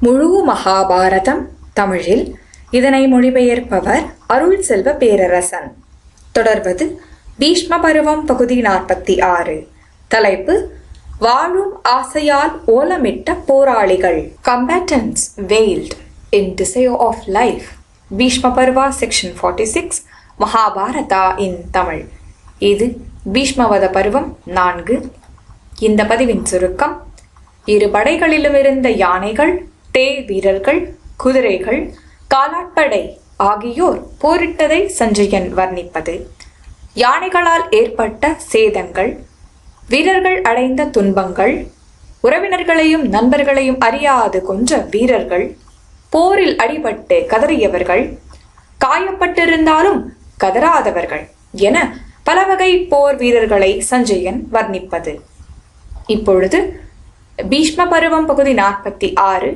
முழு மகாபாரதம் தமிழில். இதனை மொழிபெயர்ப்பவர் அருள் செல்வ பேரரசன். தொடர்வது பீஷ்ம பருவம் பகுதி நாற்பத்தி ஆறு. தலைப்பு வாழும் ஆசையால் ஓலமிட்ட போராளிகள். Combatants wailed in desire of life Bhishma Parva section forty six Mahabharata in Tamil. இது பீஷ்மவத பருவம் நான்கு. இந்த பதிவின் சுருக்கம் இரு படைகளிலும் இருந்த யானைகள் பே வீரர்கள் குதிரைகள் காலாட்படை ஆகியோர் போரிட்டதை சஞ்சயன் வர்ணிப்பது. யானைகளால் ஏற்பட்ட சேதங்கள் வீரர்கள் அடைந்த துன்பங்கள் உறவினர்களையும் நண்பர்களையும் அறியாது கொன்ற வீரர்கள் போரில் அடிபட்டு கதறியவர்கள் காயப்பட்டிருந்தாலும் கதறாதவர்கள் என பலவகை போர் வீரர்களை சஞ்சயன் வர்ணிப்பது. இப்பொழுது பீஷ்ம பருவம் பகுதி நாற்பத்தி ஆறு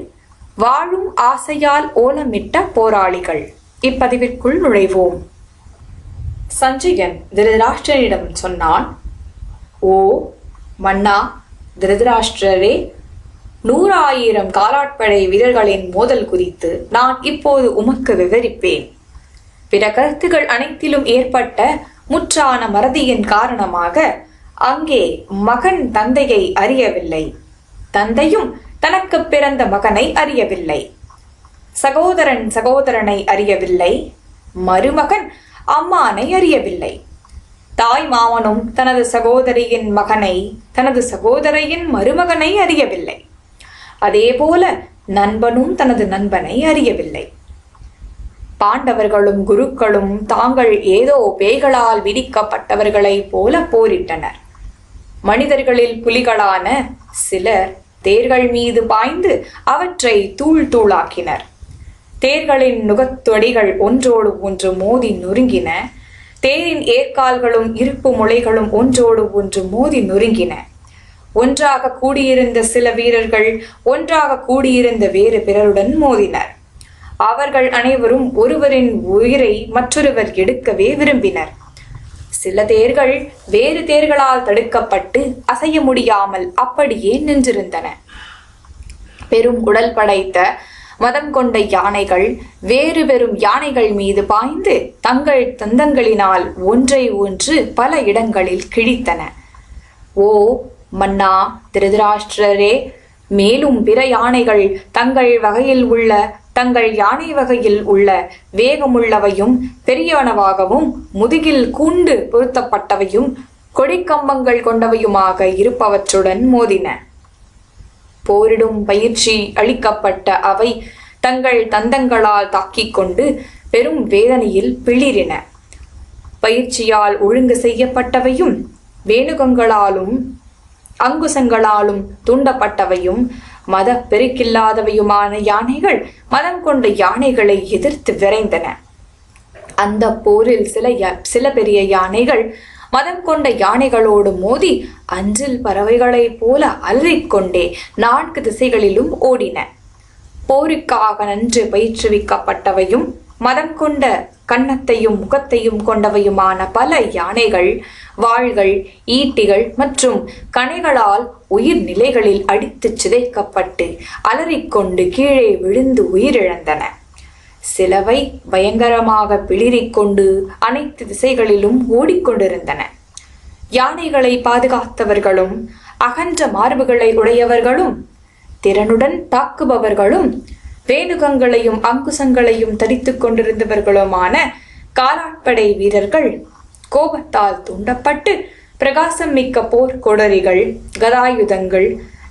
வாழும் ஆசையால் ஓலமிட்ட போராளிகள். இப்பதிவிற்குள் நுழைவோம். சஞ்சயன் திருதராஷ்டிரனிடம் சொன்னான் ஓ மன்னா திருதராஷ்டிரரே நூறாயிரம் காலாட்படை வீரர்களின் மோதல் குறித்து நான் இப்போது உமக்கு விவரிப்பேன். பிற கருத்துகள் அனைத்திலும் ஏற்பட்ட முற்றான மறதியின் காரணமாக அங்கே மகன் தந்தையை அறியவில்லை. தந்தையும் தனக்கு பிறந்த மகனை அறியவில்லை. சகோதரன் சகோதரனை அறியவில்லை. மருமகன் அம்மானை அறியவில்லை. தாய் மாமனும் தனது சகோதரியின் மகனை தனது சகோதரியின் மருமகனை அறியவில்லை. அதேபோல நண்பனும் தனது நண்பனை அறியவில்லை. பாண்டவர்களும் குருக்களும் தாங்கள் ஏதோ பேய்களால் விதிக்கப்பட்டவர்களைப் போல போரிட்டனர். மனிதர்களில் புலிகளான சிலர் தேர்கள் மீது பாய்ந்து அவற்றை தூள் தூளாக்கினர். தேர்களின் நுகத்தொடிகள் ஒன்றோடு ஒன்று மோதி நொறுங்கின. தேரின் ஏற்கால்களும் இருப்பு முளைகளும் ஒன்றோடு ஒன்று மோதி நொறுங்கின. ஒன்றாக கூடியிருந்த சில வீரர்கள் ஒன்றாக கூடியிருந்த வேறு பிறருடன் மோதினர். அவர்கள் அனைவரும் ஒருவரின் உயிரை மற்றொருவர் எடுக்கவே விரும்பினர். சில தேர்கள் வேறு தேர்களால் தடுக்கப்பட்டு அசைய முடியாமல் அப்படியே நின்றிருந்தன. பெரும் உடல் படைத்த மதம் கொண்ட யானைகள் வேறு பெரும் யானைகள் மீது பாய்ந்து தங்கள் தந்தங்களினால் ஒன்றை ஒன்று பல இடங்களில் கிழித்தன. ஓ மன்னா திருதராஷ்டிரரே மேலும் பிற யானைகள் தங்கள் வகையில் உள்ள தங்கள் யானை வகையில் உள்ள வேகமுள்ளவையும் பெரியவனவாகவும் முதுகில் கூண்டு பொருத்தப்பட்டவையும் கொடிக்கம்பங்கள் கொண்டவையுமாக இருப்பவற்றுடன் மோதின. போரிடும் பயிற்சி அளிக்கப்பட்ட அவை தங்கள் தந்தங்களால் தாக்கிக் கொண்டு பெரும் வேதனையில் பிளிரின பயிற்சியால் ஒழுங்கு செய்யப்பட்டவையும் வேணுகங்களாலும் அங்குசங்களாலும் தூண்டப்பட்டவையும் மத பெருக்கில்லாதவையுமான யானைகள் மதம் கொண்ட யானைகளை எதிர்த்து விரைந்தன. அந்த போரில் சில சில பெரிய யானைகள் மதம் கொண்ட யானைகளோடு மோதி அஞ்சில் பறவைகளைப் போல அலறிக்கொண்டே நான்கு திசைகளிலும் ஓடின. போருக்காக நன்று பயிற்றுவிக்கப்பட்டவையும் மதம் கொண்ட கன்னத்தையும் முகத்தையும் கொண்டவையுமான பல யானைகள் வாள்கள் ஈட்டிகள் மற்றும் கணைகளால் உயிர் நிலைகளில் அடித்துச் சிதைக்கப்பட்டு அலறிக்கொண்டு கீழே விழுந்து உயிரிழந்தன. சிலவை பயங்கரமாக பிளிரிக்கொண்டு அனைத்து திசைகளிலும் ஓடிக்கொண்டிருந்தன. யானைகளை பாதுகாத்தவர்களும் அகன்ற மார்புகளை உடையவர்களும் திறனுடன் தாக்குபவர்களும் வேணுகங்களையும் அங்குசங்களையும் தரித்துக் கொண்டிருந்தவர்களுமான காலாட்படை வீரர்கள் கோபத்தால் தூண்டப்பட்டு பிரகாசம் மிக்க போர்க்கொடரிகள் கதாயுதங்கள்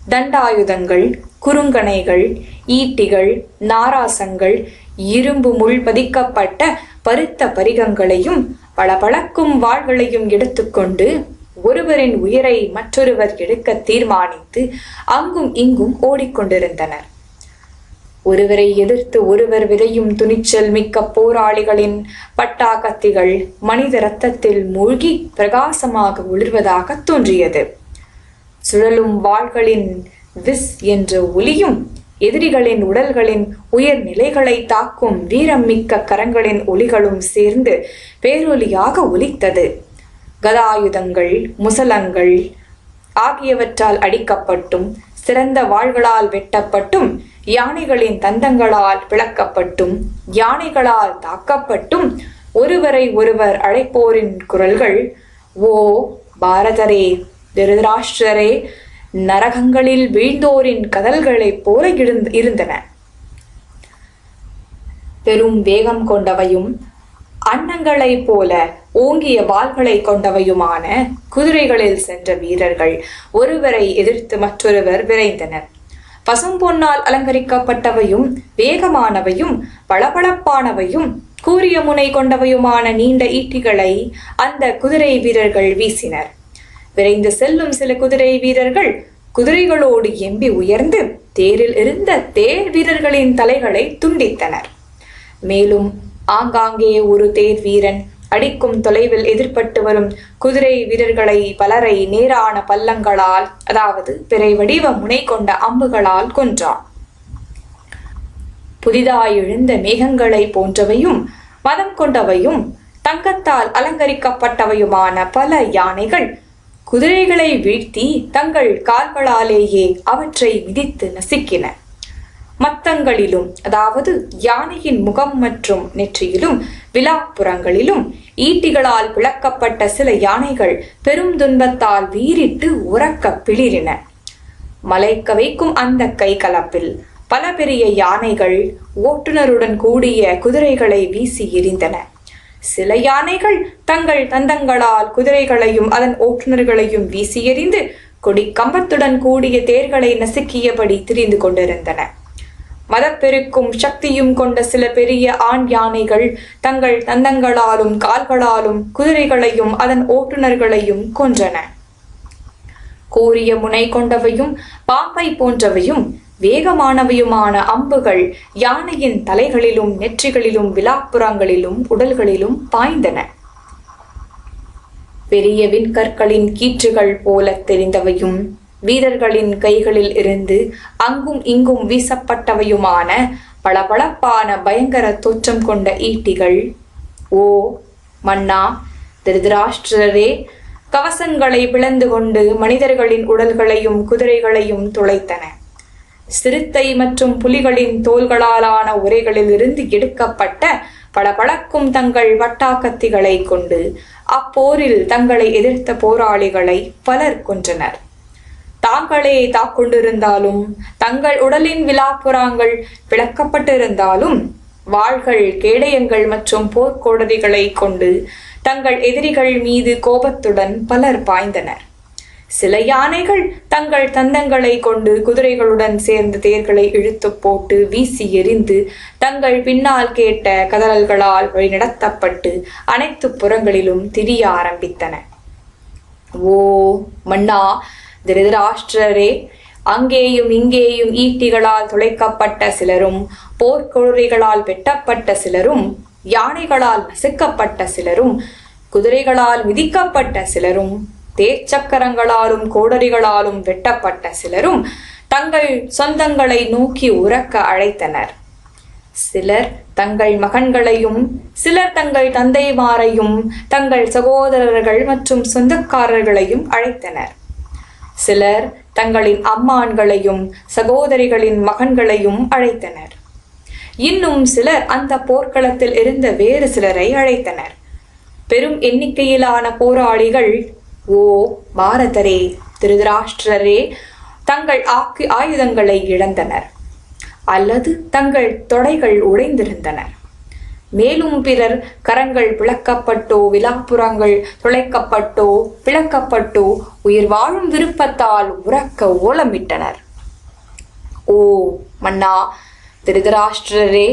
தண்டாயுதங்கள் குறுங்கணைகள் ஈட்டிகள் நாராசங்கள் இரும்பு முள் பதிக்கப்பட்ட பருத்த பரிகங்களையும் பளபளக்கும் வாள்களையும் எடுத்துக்கொண்டு ஒருவரின் உயிரை மற்றொருவர் எடுக்க தீர்மானித்து அங்கும் இங்கும் ஓடிக்கொண்டிருந்தனர். ஒருவரை எதிர்த்து ஒருவர் விதையும் துணிச்சல் மிக்க போராளிகளின் பட்டா கத்திகள் மனித இரத்தத்தில் மூழ்கி பிரகாசமாக ஒளிர்வதாக தோன்றியது. சுழலும் வாள்களின் விஸ் என்ற ஒலியும் எதிரிகளின் உடல்களின் உயர் நிலைகளை தாக்கும் வீரம் மிக்க கரங்களின் ஒலிகளும் சேர்ந்து பேரொலியாக ஒலித்தது. கதாயுதங்கள் முசலங்கள் ஆகியவற்றால் அடிக்கப்பட்டும் சிறந்த வாள்களால் வெட்டப்பட்டும் யானைகளின் தந்தங்களால் பிளக்கப்பட்டும் யானைகளால் தாக்கப்பட்டும் ஒருவரை ஒருவர் அழைப்போரின் குரல்கள் ஓ பாரதரே திருதராஷ்டிரரே நரகங்களில் வீழ்ந்தோரின் கதல்களைப் போல இருந்தன. பெரும் வேகம் கொண்டவையும் அன்னங்களைப் போல ஓங்கிய வாள்களை கொண்டவையுமான குதிரைகளில் சென்ற வீரர்கள் ஒருவரை எதிர்த்து மற்றொருவர் விரைந்தனர். பசும்பொன்னால் அலங்கரிக்கப்பட்டவையும் வேகமானவையும் பளபளப்பானவையும் கூரிய முனை கொண்டவையுமான நீண்ட ஈட்டிகளை அந்த குதிரை வீரர்கள் வீசினர். விரைந்து செல்லும் சில குதிரை வீரர்கள் குதிரைகளோடு எம்பி உயர்ந்து தேரில் இருந்த தேர் வீரர்களின் தலைகளை துண்டித்தனர். மேலும் ஆங்காங்கே ஒரு தேர் வீரன் அடிக்கும் தொலைவில் எதிர்பட்டு வரும் குதிரை வீரர்களை பலரை நேரான பல்லங்களால் அதாவது பிறை வடிவ முனை கொண்ட அம்புகளால் கொன்றான். புதிதாய் எழுந்த மேகங்களை போன்றவையும் மதம் கொண்டவையும் தங்கத்தால் அலங்கரிக்கப்பட்டவையுமான பல யானைகள் குதிரைகளை வீழ்த்தி தங்கள் கால்களாலேயே அவற்றை மிதித்து நசுக்கின. மத்தங்களிலும் அதாவது யானையின் முகம் மற்றும் நெற்றியிலும் விழாப்புறங்களிலும் ஈட்டிகளால் பிளக்கப்பட்ட சில யானைகள் பெரும் துன்பத்தால் வீறிட்டு உறக்க பிளிரின. மலைக்க வைக்கும் அந்த கை கலப்பில் பல பெரிய யானைகள் ஓட்டுநருடன் கூடிய குதிரைகளை வீசி எறிந்தன. சில யானைகள் தங்கள் தந்தங்களால் குதிரைகளையும் அதன் ஓட்டுநர்களையும் வீசி எறிந்து கொடி கம்பத்துடன் கூடிய தேர்களை நசுக்கியபடி திரிந்து கொண்டிருந்தன. மதப்பெருக்கும் சக்தியும் கொண்ட சில பெரிய ஆண் யானைகள் தங்கள் தந்தங்களாலும் கால்களாலும் குதிரைகளையும் அதன் ஓட்டுநர்களையும் கொன்றன. கூரிய முனை கொண்டவையும் பாம்பை போன்றவையும் வேகமானவையுமான அம்புகள் யானையின் தலைகளிலும் நெற்றிகளிலும் விழாப்புறங்களிலும் உடல்களிலும் பாய்ந்தன. பெரிய விண்கற்களின் கீற்றுகள் போல தெரிந்தவையும் வீரர்களின் கைகளில் இருந்து அங்கும் இங்கும் வீசப்பட்டவையுமான பளபளப்பான பயங்கர தோற்றம் கொண்ட ஈட்டிகள். ஓ மன்னா திருதராஷ்டிரரே கவசங்களை பிளந்து கொண்டு மனிதர்களின் உடல்களையும் குதிரைகளையும் துளைத்தன. சிறுத்தை மற்றும் புலிகளின் தோள்களாலான உரைகளிலிருந்து எடுக்கப்பட்ட பளபளக்கும் தங்கள் வட்டாக்கத்திகளை கொண்டு அப்போரில் தங்களை எதிர்த்த போராளிகளை பலர் கொன்றனர். தாங்களே தாக்கொண்டிருந்தாலும் தங்கள் உடலின் விழாப்புறாங்கள் விளக்கப்பட்டிருந்தாலும் வாள்கள் கேடயங்கள் மற்றும் போர்க்கோடதிகளை கொண்டு தங்கள் எதிரிகள் மீது கோபத்துடன் பலர் பாய்ந்தனர். சில யானைகள் தங்கள் தந்தங்களை கொண்டு குதிரைகளுடன் சேர்ந்து தேர்களை இழுத்து போட்டு வீசி எறிந்து தங்கள் பின்னால் கேட்ட கதறல்களால் வழிநடத்தப்பட்டு அனைத்து புறங்களிலும் திரிய ஆரம்பித்தன. ஓ மன்னா திருதராஷ்டிரரே அங்கேயும் இங்கேயும் ஈட்டிகளால் துளைக்கப்பட்ட சிலரும் போர்க்கொழுரிகளால் வெட்டப்பட்ட சிலரும் யானைகளால் நசுக்கப்பட்ட சிலரும் குதிரைகளால் மிதிக்கப்பட்ட சிலரும் தேர்ச்சக்கரங்களாலும் கோடரிகளாலும் வெட்டப்பட்ட சிலரும் தங்கள் சொந்தங்களை நோக்கி உறக்க அழைத்தனர். சிலர் தங்கள் மகன்களையும் சிலர் தங்கள் தந்தைமாரையும் தங்கள் சகோதரர்கள் மற்றும் சொந்தக்காரர்களையும் அழைத்தனர். சிலர் தங்களின் அம்மான்களையும் சகோதரிகளின் மகன்களையும் அழைத்தனர். இன்னும் சிலர் அந்த போர்க்களத்தில் இருந்த வேறு சிலரை அழைத்தனர். பெரும் எண்ணிக்கையிலான போராளிகள் ஓ பாரதரே திருதராஷ்டிரரே தங்கள் ஆக்கு ஆயுதங்களை இழந்தனர். அல்லது தங்கள் தொடைகள் உடைந்திருந்தனர். மேலும் பிறர் கரங்கள் பிளக்கப்பட்டோ விலாப்புறங்கள் துளைக்கப்பட்டோ பிளக்கப்பட்டோ உயிர் வாழும் விருப்பத்தால் உறக்க ஓலமிட்டனர். ஓ மன்னா திருதராஷ்டிரரே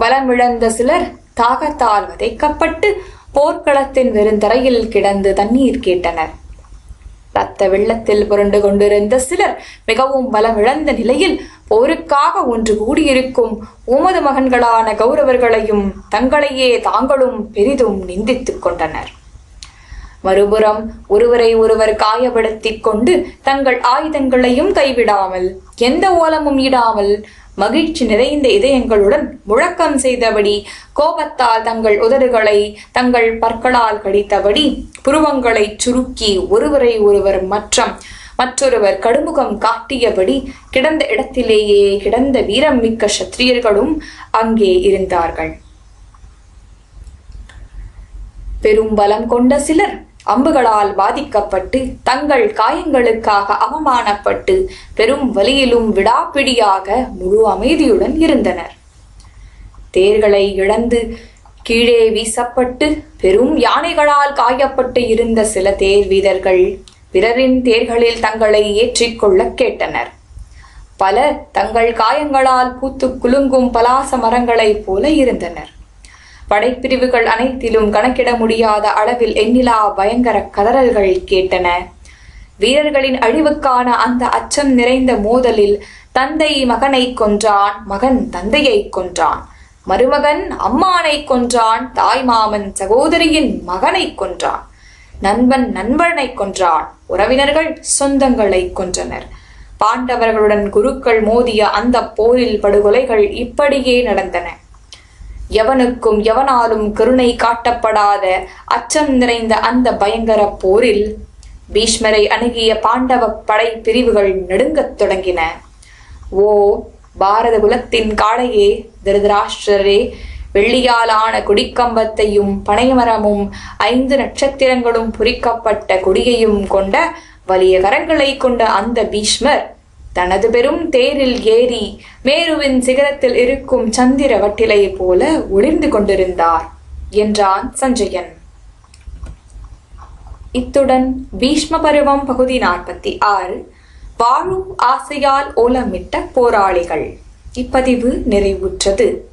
வலமிழந்த சிலர் தாகத்தால் வதைக்கப்பட்டு போர்க்களத்தின் வெறுந்தரையில் கிடந்து தண்ணீர் கேட்டனர். ரத்த வெள்ளத்தில் புரண்டு கொண்டிருந்த சிலர் மிகவும் பலமிழந்த நிலையில் போருக்காக ஒன்று கூடியிருக்கும் உமது மகன்களான கௌரவர்களையும் தங்களையே தாங்களும் பெரிதும் நிந்தித்துக் கொண்டனர். மறுபுறம் ஒருவரை ஒருவர் காயப்படுத்திக் கொண்டு தங்கள் ஆயுதங்களையும் கைவிடாமல் எந்த ஓலமும் இடாமல் மகிழ்ச்சி நிறைந்த இதயங்களுடன் முழக்கம் செய்தபடி கோபத்தால் தங்கள் உதடுகளை தங்கள் பற்களால் கடித்தபடி புருவங்களை சுருக்கி ஒருவரை ஒருவர் மற்றம் மற்றொருவர் கடுமுகம் காட்டியபடி கிடந்த இடத்திலேயே கிடந்த வீரம் மிக்க சத்திரியர்களும் அங்கே இருந்தார்கள். பெரும் பலம் கொண்ட சிலர் அம்புகளால் பாதிக்கப்பட்டு தங்கள் காயங்களுக்காக அவமானப்பட்டு பெரும் வலியிலும் விடாப்பிடியாக முழு அமைதியுடன் இருந்தனர். தேர்களை இழந்து கீழே வீசப்பட்டு பெரும் யானைகளால் காயப்பட்டு இருந்த சில தேர் வீரர்கள் பிறரின் தேர்களில் தங்களை ஏற்றிக்கொள்ள கேட்டனர். பலர் தங்கள் காயங்களால் பூத்து குலுங்கும் பலாச மரங்களைப் போல இருந்தனர். படைப்பிரிவுகள் அனைத்திலும் கணக்கிட முடியாத அளவில் எண்ணிலா பயங்கர கதறல்கள் கேட்டன. வீரர்களின் அழிவுக்கான அந்த அச்சம் நிறைந்த மோதலில் தந்தை மகனை கொன்றான் மகன் தந்தையை கொன்றான் மருமகன் அம்மானை கொன்றான் தாய் மாமன் சகோதரியின் மகனை கொன்றான். நண்பன் நண்பனை கொன்றான் உறவினர்கள் சொந்தங்களை கொன்றனர். பாண்டவர்களுடன் குருக்கள் மோதிய அந்த போரில் படுகொலைகள் இப்படியே நடந்தன. எவனுக்கும் எவனாலும் கருணை காட்டப்படாத அச்சம் நிறைந்த அந்த பயங்கர போரில் பீஷ்மரை அணுகிய பாண்டவ படை பிரிவுகள் நெடுங்கத் தொடங்கின. ஓ பாரத குலத்தின் காளையே திருதராஷ்டிரரே வெள்ளியாலான கொடிக்கம்பத்தையும் பனைமரமும் ஐந்து நட்சத்திரங்களும் பொறிக்கப்பட்ட கொடியையும் கொண்ட வலிய கரங்களை கொண்ட அந்த பீஷ்மர் தனது பெரும் தேரில் ஏறி மேருவின் சிகரத்தில் இருக்கும் சந்திர வட்டிலை போல ஒளிர்ந்து கொண்டிருந்தார் என்றான் சஞ்சயன். இத்துடன் பீஷ்ம பருவம் பகுதி நாற்பத்தி ஆறு. வாழும் ஆசையால் ஓலமிட்ட போராளிகள். இப்பதிவு நிறைவுற்றது.